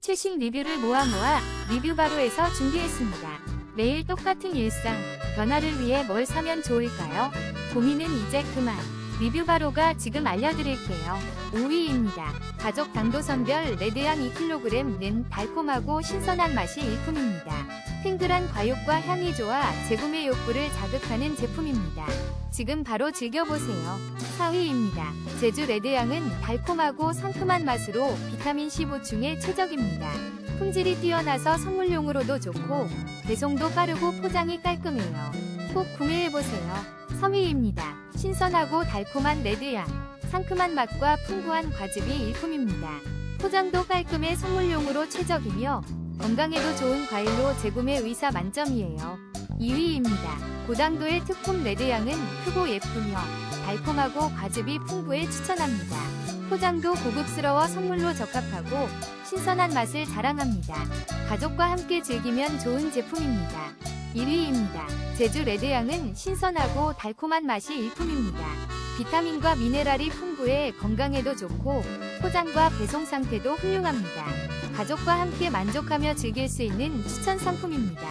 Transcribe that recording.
최신 리뷰를 모아 모아 리뷰 바로에서 준비했습니다. 매일 똑같은 일상, 변화를 위해 뭘 사면 좋을까요? 고민은 이제 그만. 리뷰 바로가 지금 알려드릴게요. 5위입니다. 가족 당도선별 레드향 2kg는 달콤하고 신선한 맛이 일품입니다. 탱글한 과육과 향이 좋아 재구매 욕구를 자극하는 제품입니다. 지금 바로 즐겨보세요. 4위입니다. 제주 레드향은 달콤하고 상큼한 맛으로 비타민C 보충에 최적입니다. 품질이 뛰어나서 선물용으로도 좋고 배송도 빠르고 포장이 깔끔해요. 꼭 구매해보세요. 3위입니다. 신선하고 달콤한 레드향. 상큼한 맛과 풍부한 과즙이 일품입니다. 포장도 깔끔해 선물용으로 최적이며 건강에도 좋은 과일로 재구매 의사 만점이에요. 2위입니다. 고당도의 특품 레드향은 크고 예쁘며 달콤하고 과즙이 풍부해 추천합니다. 포장도 고급스러워 선물로 적합하고 신선한 맛을 자랑합니다. 가족과 함께 즐기면 좋은 제품입니다. 1위입니다. 제주 레드향은 신선하고 달콤한 맛이 일품입니다. 비타민과 미네랄이 풍부해 건강에도 좋고 포장과 배송 상태도 훌륭합니다. 가족과 함께 만족하며 즐길 수 있는 추천 상품입니다.